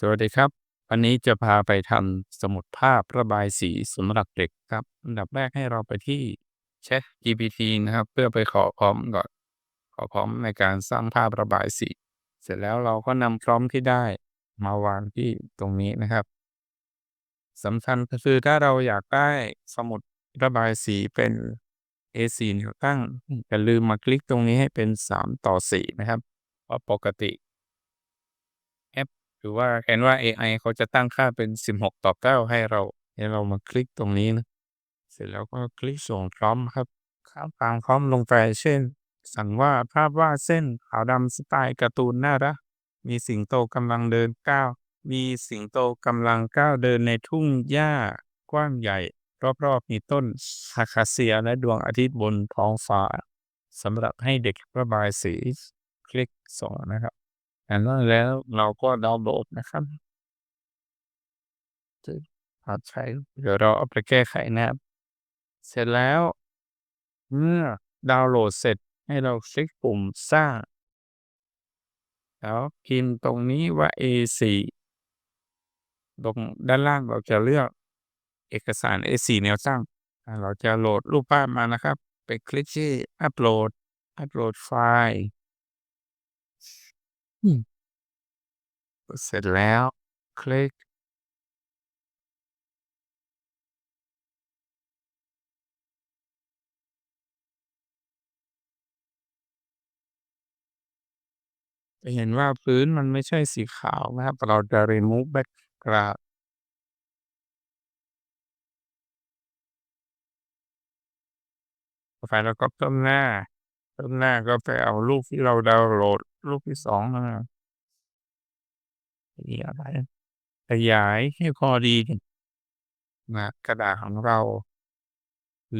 สวัสดีครับ วันนี้จะพาไปทำสมุดภาพระบายสีสำหรับเด็กครับ อันดับแรกให้เราไปที่ Chat GPT นะครับ เพื่อไปขอพร้อมก่อน ขอพร้อมในการสร้างภาพระบายสี เสร็จแล้วเราก็นำพร้อมที่ได้มาวางที่ตรงนี้นะครับสำคัญก็คือถ้าเราอยากได้สมุดระบายสีเป็น A4 แนวตั้งอย่าลืมมาคลิกตรงนี้ให้เป็น 3 ต่อ 4 นะครับเพราะปกติ หรือว่า Canva AI เขาจะตั้งค่าเป็น 16 ต่อ 9 ให้เราให้เรามาคลิกตรงนี้นะ เสร็จแล้วก็คลิกส่งพร้อมครับข้ามตามพร้อมลงไปเช่น สั่งว่าภาพวาดเส้นขาวดำสไตล์การ์ตูนน่ารักมีสิงโตกำลังเดินก้าวมีสิงโตกำลังก้าวเดินในทุ่งหญ้ากว้างใหญ่ รอบๆมีต้นอาคาเซียและดวงอาทิตย์บนท้องฟ้าสำหรับให้เด็กระบายสี คลิกส่งนะครับ อันนั้นแล้วเราก็ดาวน์โหลดนะครับจะอาใช้เดี๋ยวเราเอาไปแก้ไขนะครับ เสร็จแล้ว เมื่อดาวน์โหลดเสร็จให้เราคลิกปุ่มสร้าง แล้วพิมพ์ตรงนี้ว่า A4 ตรงด้านล่างเราจะเลือกเอกสาร A4 แนวตั้ง เราจะโหลดรูปภาพมานะครับ ไปคลิกที่อัปโหลด อัปโหลดไฟล์ อืม เสร็จแล้ว คลิก จะเห็นว่าพื้นมันไม่ใช่สีขาวนะครับ เราจะ remove background ต่อไปเราก็เพิ่มหน้า เพิ่มหน้าก็ไปเอารูปที่เราดาวน์โหลด รูปที่2มานี่อะไรขยายให้พอดีนะกระดาษของเรา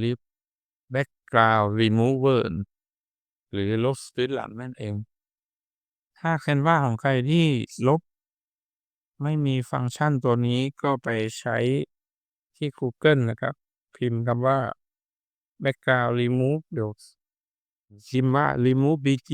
Lift background remover หรือลบพื้นหลังนั่นเอง ถ้า Canva ของใครที่ลบ ไม่มีฟังก์ชันตัวนี้ก็ไปใช้ที่กูเกิลนะครับ พิมพ์คำว่า background remove เดี๋ยวพิมพ์ว่า remove bg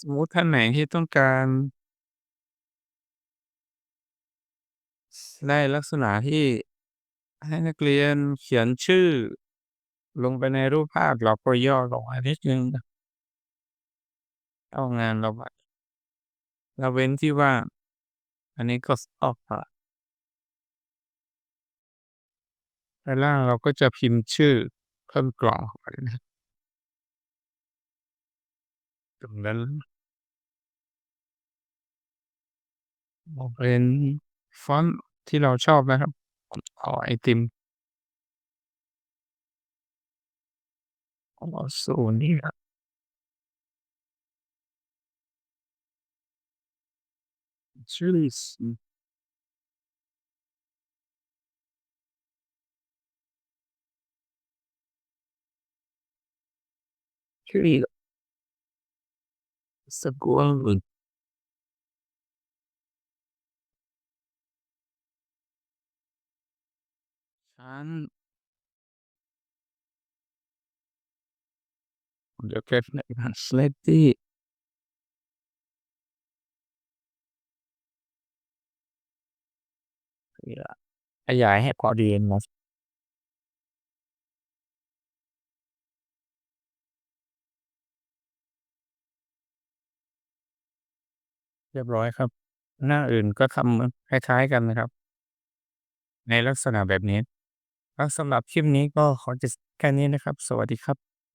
สมมุติท่านไหนที่ต้องการ ได้ลักษณะที่ให้นักเรียนเขียนชื่อ ลงไปในรูปภาพ เราก็ย่อลงมานิดหนึ่งนะเอางานเราไปละเว้นที่ว่างอันนี้ก็ stop ค่ะด้านล่างเราก็จะพิมพ์ชื่อ เพิ่มกล่องเข้าไปนะครับ ตรงนั้นเอาเป็นฟอนต์ที่เราชอบนะครับเอาไอติมเอาสูนี้ครับ Cherries อืม Cherry ส นเดี๋ยวแป๊บหนึ่งนะ Slightly นี่ล่ะ ขยายให้พอดี เรียบร้อยครับ หน้าอื่นก็ทำคล้ายๆกันนะครับ ในลักษณะแบบนี้แล้วสำหรับคลิปนี้ก็ขอจบแค่นี้นะครับ สวัสดีครับ